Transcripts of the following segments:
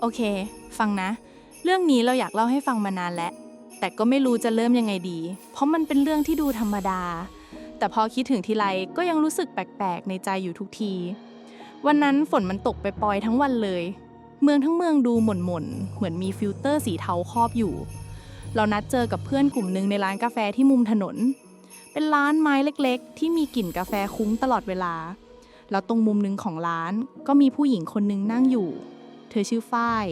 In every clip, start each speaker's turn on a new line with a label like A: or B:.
A: โอเค ฟังนะ เรื่องนี้เราอยากเล่าให้ฟังมานานแล้ว แต่ก็ไม่รู้จะเริ่มยังไงดี เพราะมันเป็นเรื่องที่ดูธรรมดา แต่พอคิดถึงทีไรก็ยังรู้สึกแปลกๆ ในใจอยู่ทุกที วันนั้นฝนมันตกไปปล่อยทั้งวันเลย เมืองทั้งเมืองดูหม่นๆเหมือนมีฟิลเตอร์สีเทาครอบอยู่ เรานัดเจอกับเพื่อนกลุ่มหนึ่งในร้านกาแฟที่มุมถนน เป็นร้านไม้เล็กๆ ที่มีกลิ่นกาแฟคุ้งตลอดเวลา แล้วตรงมุมหนึ่งของร้านก็มีผู้หญิงคนหนึงนั่งอยู่ เธอชื่อฝ้าย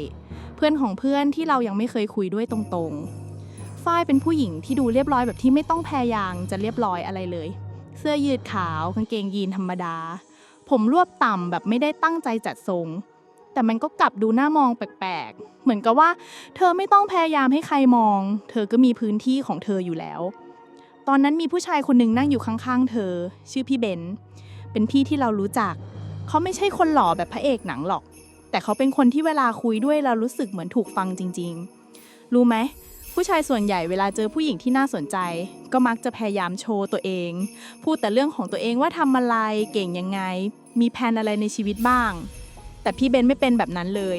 A: เพื่อนของเพื่อนที่เรายังไม่เคยคุยด้วยตรงๆ ฝ้ายเป็นผู้หญิงที่ดูเรียบร้อยแบบที่ไม่ต้องแพรยางจะเรียบร้อยอะไรเลย เสื้อยืดขาวกางเกงยีนธรรมดา ผมรวบต่ำแบบไม่ได้ตั้งใจจัดทรง แต่มันก็กลับดูหน่ามองแปลกๆ เหมือนกับว่า เธอไม่ต้องพยายามให้ใครมอง เธอก็มีพื้นที่ของเธออยู่แล้วตอนนั้นมีผู้ชายคนหนึ่งนั่งอยู่ข้างๆ เธอ ชื่อพี่เบน เป็นพี่ที่เรารู้จัก เขาไม่ใช่คนหล่อแบบพระเอกหนังหรอก แต่เขาเป็นคนที่เวลาคุยด้วยเรารู้สึกเหมือนถูกฟังจริง ๆ รู้ไหมผู้ชายส่วนใหญ่เวลาเจอผู้หญิงที่น่าสนใจ ก็มักจะพยายามโชว์ตัวเอง พูดแต่เรื่องของตัวเองว่าทำอะไรเก่งยังไง มีแผนอะไรในชีวิตบ้าง แต่พี่เบนไม่เป็นแบบนั้นเลย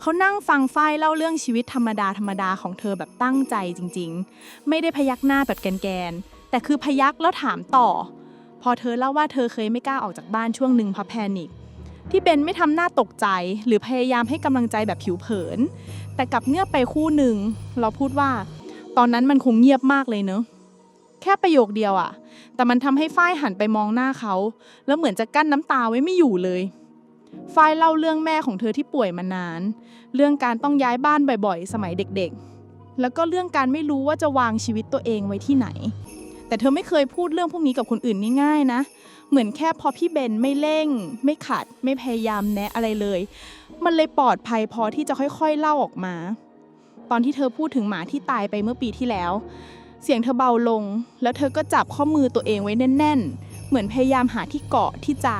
A: เขานั่งฟังฝ้ายเล่าเรื่องชีวิตธรรมดาธรรมดาของเธอแบบตั้งใจจริง ๆ ไม่ได้พยักหน้าแบบแกนๆแต่คือพยักแล้วถามต่อ พอเธอเล่าว่าเธอเคยไม่กล้าออกจากบ้านช่วงหนึ่งเพราะแพนิค ที่เบนไม่ทำหน้าตกใจ หรือพยายามให้กำลังใจแบบผิวเผิน แต่กลับเงียบไปคู่หนึ่ง เราพูดว่า ตอนนั้นมันคงเงียบมากเลยเนอะแค่ประโยคเดียวอะแต่มันทำให้ฝ้ายหันไปมองหน้าเขา แล้วเหมือนจะกั้นน้ำตาไว้ไม่อยู่เลยฝ้ายเล่าเรื่องแม่ของเธอที่ป่วยมานาน เรื่องการต้องย้ายบ้านบ่อยๆ สมัยเด็กๆ แล้วก็เรื่องการไม่รู้ว่าจะวางชีวิตตัวเองไว้ที่ไหน แต่เธอไม่เคยพูดเรื่องพวกนี้กับคนอื่นง่ายๆนะ เหมือนแค่พอพี่เบนไม่เร่ง ไม่ขัด ไม่พยายามแนะอะไรเลย มันเลยปลอดภัยพอที่จะค่อยๆเล่าออกมา ตอนที่เธอพูดถึงหมาที่ตายไปเมื่อปีที่แล้ว เสียงเธอเบาลง แล้วเธอก็จับข้อมือตัวเองไว้แน่น ๆ เหมือนพยายามหาที่เกาะที่ใจ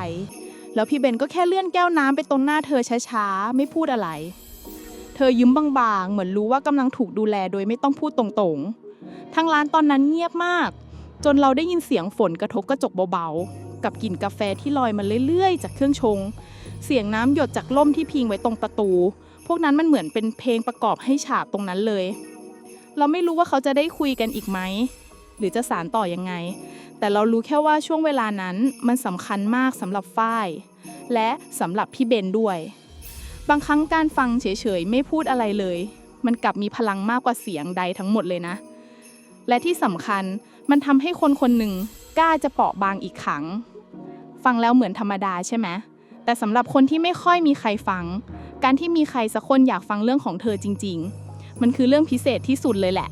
A: แล้วพี่เบนก็แค่เลื่อนแก้วน้ำไปตรงหน้าเธอช้าๆ ไม่พูดอะไร เธอยิ้มบางๆ เหมือนรู้ว่ากำลังถูกดูแลโดยไม่ต้องพูดตรงๆทางร้านตอนนั้นเงียบมากจนเราได้ยินเสียงฝนกระทบกระจกเบาๆ กับกลิ่นกาแฟที่ลอยมาเรื่อยๆ จากเครื่องชง เสียงน้ำหยดจากล่มที่พิงไว้ตรงประตู พวกนั้นมันเหมือนเป็นเพลงประกอบให้ฉากตรงนั้นเลย เราไม่รู้ว่าเขาจะได้คุยกันอีกไหม หรือจะสารต่อยังไง แต่เรารู้แค่ว่าช่วงเวลานั้นมันสำคัญมากสำหรับฝ้าย และสำหรับพี่เบนด้วย บางครั้งการฟังเฉยๆไม่พูดอะไรเลย มันกลับมีพลังมากกว่าเสียงใดทั้งหมดเลยนะ และที่สำคัญมันทำให้คนคนหนึ่ง กล้าจะเปราะบางอีกครั้ง ฟังแล้วเหมือนธรรมดาใช่ไหมแต่สำหรับคนที่ไม่ค่อยมีใครฟัง การที่มีใครสักคนอยากฟังเรื่องของเธอจริง ๆ มันคือเรื่องพิเศษที่สุดเลยแหละ